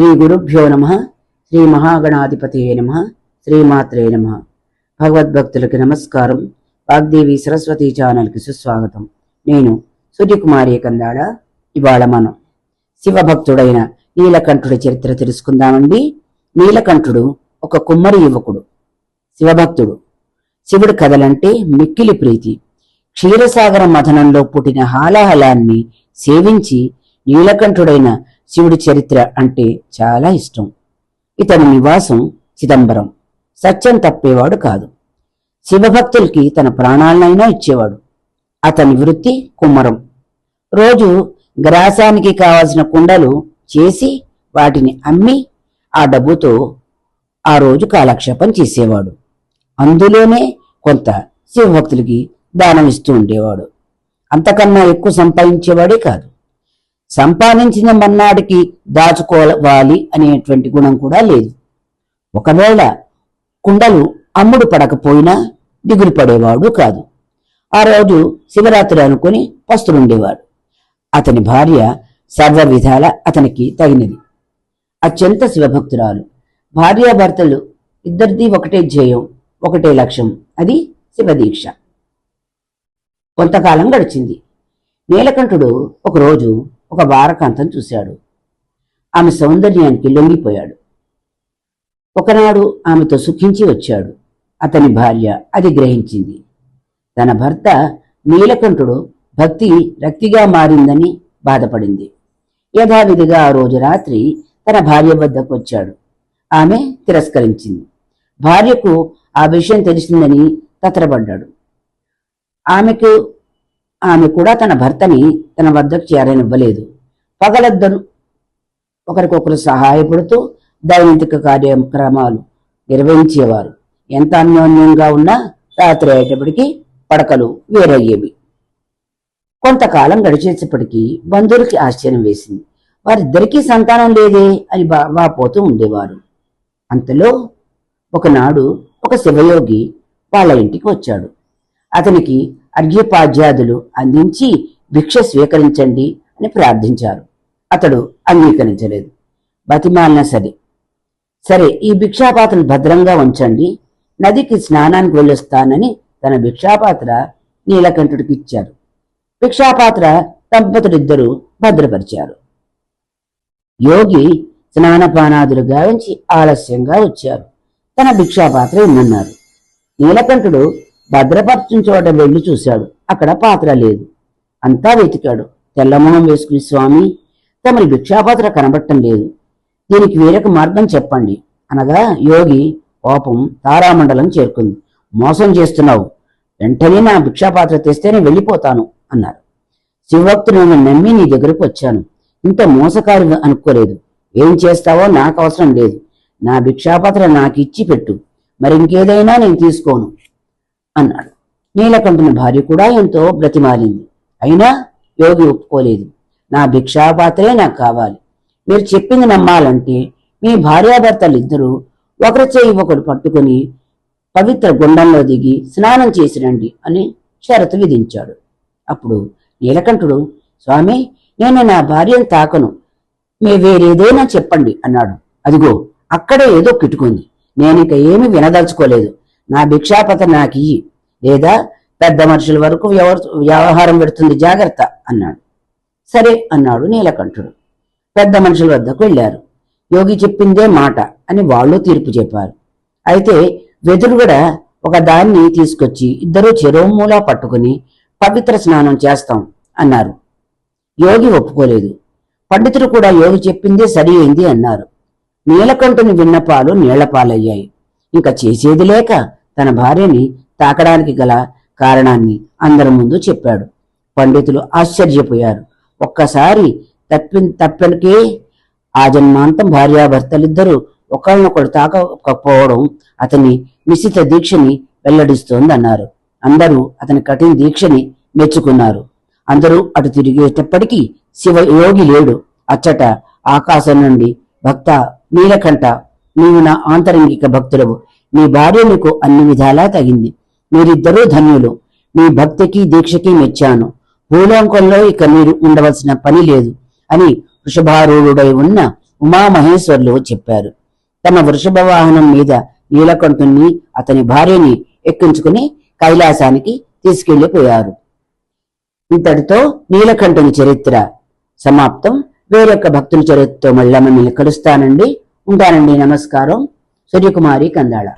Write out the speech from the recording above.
శ్రీ గురుభ్యో నమ శ్రీ మహాగణాధిపతి నమ శ్రీమాత్రే నమ. భగవద్భక్తులకి నమస్కారం. వాగ్దేవి సరస్వతి ఛానల్కి సుస్వాగతం. నేను సూర్యకుమారి కందాడ ఇవాళ మనం శివభక్తుడైన నీలకంఠుడి చరిత్ర తెలుసుకుందామండి. నీలకంఠుడు ఒక కుమ్మరి యువకుడు. శివభక్తుడు. శివుడు కథలంటే మిక్కిలి ప్రీతి. క్షీరసాగర మథనంలో పుట్టిన హాలాహలాన్ని సేవించి నీలకంఠుడైన శివుడి చరిత్ర అంటే చాలా ఇష్టం. ఇతని నివాసం చిదంబరం. సత్యం తప్పేవాడు కాదు. శివభక్తులకి తన ప్రాణాలనైనా ఇచ్చేవాడు. అతని వృత్తి కుమ్మరం. రోజు గ్రాసానికి కావలసిన కుండలు చేసి వాటిని అమ్మి ఆ డబ్బుతో ఆ రోజు కాలక్షేపం చేసేవాడు. అందులోనే కొంత శివభక్తులకి దానం ఇస్తూ ఉండేవాడు. అంతకన్నా ఎక్కువ సంపాదించేవాడే కాదు. సంపాదించిన మన్నాడికి దాచుకోవాలి అనేటువంటి గుణం కూడా లేదు. ఒకవేళ కుండలు అమ్ముడు పడకపోయినా దిగులు పడేవాడు కాదు. ఆ రోజు శివరాత్రి అనుకుని పస్తులుండేవాడు. అతని భార్య సర్వ విధాల అతనికి తగినది. అత్యంత శివభక్తురాలు. భార్యాభర్తలు ఇద్దరిది ఒకటే ధ్యేయం ఒకటే లక్ష్యం అది శివదీక్ష. కొంతకాలం గడిచింది. నీలకంఠుడు ఒకరోజు ఒక వారకాంతం చూశాడు. ఆమె సౌందర్యానికి లొంగిపోయాడు. ఒకనాడు ఆమెతో సుఖించి వచ్చాడు. అతని భార్య అది గ్రహించింది. తన భర్త నీలకంఠుడు భక్తి రక్తిగా మారిందని బాధపడింది. యథావిధిగా ఆ రోజు రాత్రి తన భార్య వద్దకు వచ్చాడు. ఆమె తిరస్కరించింది. భార్యకు ఆ విషయం తెలిసిందని తత్తరపడ్డాడు ఆమెకు ఆమె కూడా తన భర్తని తన వద్దకు చేరనివ్వలేదు. పగలద్దరు ఒకరికొకరు సహాయపడుతూ దైనందిక కార్యక్రమాలు నిర్వహించేవారు. ఎంత అన్యోన్యంగా ఉన్నా రాత్రి అయ్యేటప్పటికి పడకలు వేరయ్యేవి. కొంతకాలం గడిచేటప్పటికీ బంధువులకి ఆశ్చర్యం వేసింది. వారిద్దరికీ సంతానం లేదే అని బా వాపోతూ ఉండేవారు. అంతలో ఒకనాడు ఒక శివయోగి వాళ్ళ ఇంటికి వచ్చాడు. అతనికి అర్ఘ్యపాద్యాదులు అందించి భిక్ష స్వీకరించండి అని ప్రార్థించారు. అతడు అంగీకరించలేదు. బతిమాలిన సరే. సరే ఈ భిక్షాపాత్రను భద్రంగా ఉంచండి. నదికి స్నానానికి వెళ్ళొస్తానని తన భిక్షాపాత్ర నీలకంఠుడికి ఇచ్చారు భిక్షాపాత్ర దంపతులిద్దరూ భద్రపరిచారు. యోగి స్నానపానాదులు గావించి ఆలస్యంగా వచ్చారు. తన భిక్షాపాత్ర ఇమ్మన్నారు. నీలకంఠుడు భద్రపరచిన చోట వెళ్ళి చూశాడు. అక్కడ పాత్ర లేదు. అంతా వెతికాడు. తెల్లమొహం వేసుకుని స్వామి తమరి భిక్షాపాత్ర కనబడటం లేదు. దీనికి వేరొక మార్గం చెప్పండి. అనగా యోగి కోపం తారామండలం చేరుకుంది. మోసం చేస్తున్నావు. వెంటనే నా భిక్షాపాత్ర తెస్తేనే వెళ్ళిపోతాను అన్నారు. శివభక్తులను నమ్మి నీ దగ్గరకు వచ్చాను. ఇంత మోసకారి అనుకోలేదు. ఏం చేస్తావో నాకు అవసరం లేదు. నా భిక్షాపాత్ర నాకు ఇచ్చి పెట్టు. మరి ఇంకేదైనా నేను తీసుకోను. అన్నాడు నీలకంఠుని భార్య కూడా ఎంతో బ్రతిమాలింది. అయినా యోగి ఒప్పుకోలేదు. నా భిక్షాపాత్రే నాకు కావాలి. మీరు చెప్పింది నమ్మాలంటే మీ భార్యాభర్తలిద్దరూ ఒకరి చేయి ఒకరు పట్టుకుని పవిత్ర గుండంలో దిగి స్నానం చేసి రండి అని షరతు విధించాడు. అప్పుడు నీలకంఠుడు స్వామి నేను నా భార్యను తాకను. మీ వేరేదైనా చెప్పండి అన్నాడు. అదిగో అక్కడే ఏదో కిటుకుంది. నేనిక ఏమీ వినదలుచుకోలేదు. నా భిక్షాపత నాకు ఇయ్యి లేదా పెద్ద మనుషుల వరకు వ్యవహ- వ్యవహారం పెడుతుంది జాగ్రత్త అన్నాడు. సరే అన్నాడు నీలకంఠుడు. పెద్ద మనుషుల వద్దకు వెళ్ళారు. యోగి చెప్పిందే మాట అని వాళ్ళు తీర్పు చెప్పారు. అయితే వెదురుగడ ఒక దాన్ని తీసుకొచ్చి ఇద్దరూ చెరోమూలా పట్టుకుని పవిత్ర స్నానం చేస్తాం అన్నారు. యోగి ఒప్పుకోలేదు. పండితుడు కూడా యోగి చెప్పిందే సరి అయింది అన్నారు. నీలకంఠుని విన్నపాలు నీళ్ళపాలయ్యాయి. ఇంకా చేసేది లేక తన భార్యని తాకడానికి గల కారణాన్ని అందరి ముందు చెప్పాడు. పండితులు ఆశ్చర్యపోయారు. ఒక్కసారి తప్పి తప్పనికే ఆ జన్మాంతం భార్యాభర్తలిద్దరూ ఒకళ్ళనొకడు తాకకపోవడం అతని నిశ్చిత దీక్షని వెల్లడిస్తోంది అన్నారు అందరూ అతని కఠిన దీక్షని మెచ్చుకున్నారు. అందరూ అటు తిరిగేటప్పటికీ శివ యోగి లేడు. అచ్చట ఆకాశం నుండి భక్త నీలకంఠ నీవు నా ఆంతరంగిక భక్తులవు మీ భార్య మీకు అన్ని విధాలా తగింది. మీరిద్దరూ ధన్యులు. మీ భక్తికి దీక్షకి మెచ్చాను. భూలోకంలో ఇక మీరు ఉండవలసిన పని లేదు అని వృషభారూఢుడై ఉన్న ఉమామహేశ్వర్లు చెప్పారు. తమ వృషభ వాహనం మీద నీలకంఠుణ్ణి అతని భార్యని ఎక్కించుకుని కైలాసానికి తీసుకెళ్ళిపోయారు ఇంతటితో నీలకంఠుని చరిత్ర సమాప్తం. వేరొక భక్తుల చరిత్రతో మళ్ళీ మిమ్మల్ని కలుస్తానండి. ఉంటానండి. నమస్కారం. సూర్యకుమారి కందాళ.